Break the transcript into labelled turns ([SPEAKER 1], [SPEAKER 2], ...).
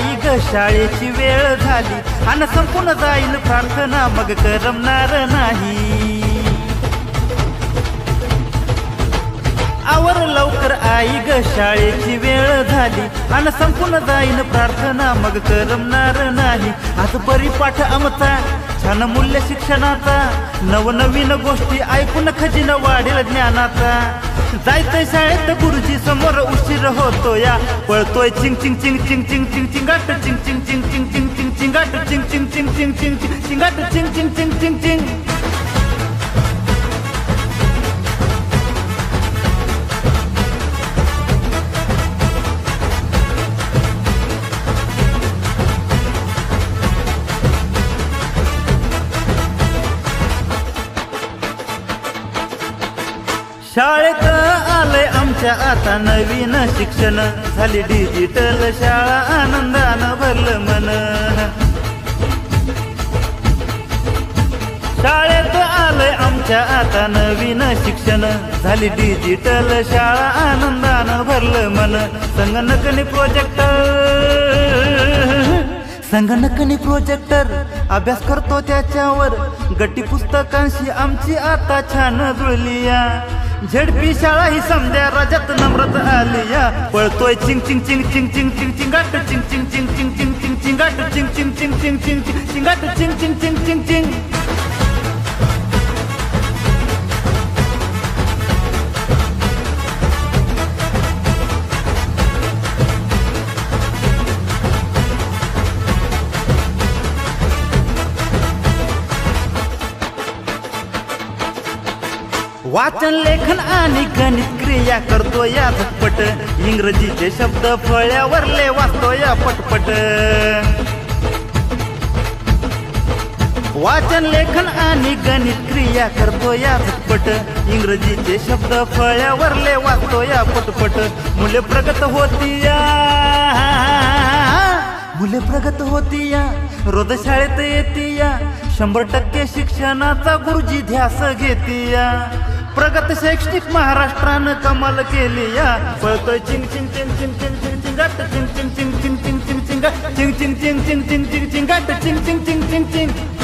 [SPEAKER 1] शाळेची वेळ झाली. आणि संपून जाईल प्रार्थना मग करमणार नाही. आवर लवकर आई ग शाळेची वेळ झाली. आणि संपून जाईल प्रार्थना मग करमणार नाही. आज बरी पाठ आमचा छान मूल्य शिक्षणाचा. नवनवीन गोष्टी ऐकून खजिन वाढेल ज्ञानाचा. जायचंय शाळेत गुरुजी समोर उशीर होतो या पळतोय चिंग चिंग चिंग चिंग चिंग चिंग चिंगाट चिंग चिंग चिंग चिंग चिंग चिंग चिंगाट चिंग चिंग चिंग चिंग चिंग चिंग चिंगाट चिंग चिंग चिंग चिंग चिंग शाळेत आलंय आमच्या आता नवीन शिक्षण. झाली डिजिटल शाळा आनंदानं भरलं मन. शाळेत आलंय आमच्या आता नवीन शिक्षण. झाली डिजिटल शाळा आनंदानं भरलं मन. संगणकनी प्रोजेक्टर संगणकनी प्रोजेक्टर अभ्यास करतो त्याच्यावर. गटी पुस्तकांशी आमची आता छान जुळली या. झेडपी शाळा ही समद्या राजात नम्रत आली या पळतोय चिंग चिंग चिंग चिंग चिंग चिंग चिंगाट चिंग चिंग चिंग चिंग चिंग चिंग चिंगाट चिंग चिंग चिंग चिंग चिंग चिंग चिंगाट चिंग चिंग चिंग चिंग चिंग वाचन लेखन आणि गणित क्रिया करतो या झटपट. इंग्रजीचे शब्द फळ्यावरले वाचतो या पटपट. वाचन लेखन आणि गणित क्रिया करतो या झटपट. इंग्रजीचे शब्द फळ्यावरले वाचतो या पटपट. मुले प्रगत होती या. मुले प्रगत होती या. रोज शाळेत येते या. शंभर टक्के शिक्षणाचा गुरुजी ध्यास घेती या. प्रगत शैक्षणिक महाराष्ट्रानं कमाल केली या पळतोय चिंग चिंग चिंग चिंग चिंग चिंग चिंगाट चिंग चिंग चिंग चिंग चिंग चिंग चिंग चिंग चिंग चिंग चिंग चिंग चिंग चिंग चिंगाट चिंग चिंग चिंग चिंग चिंग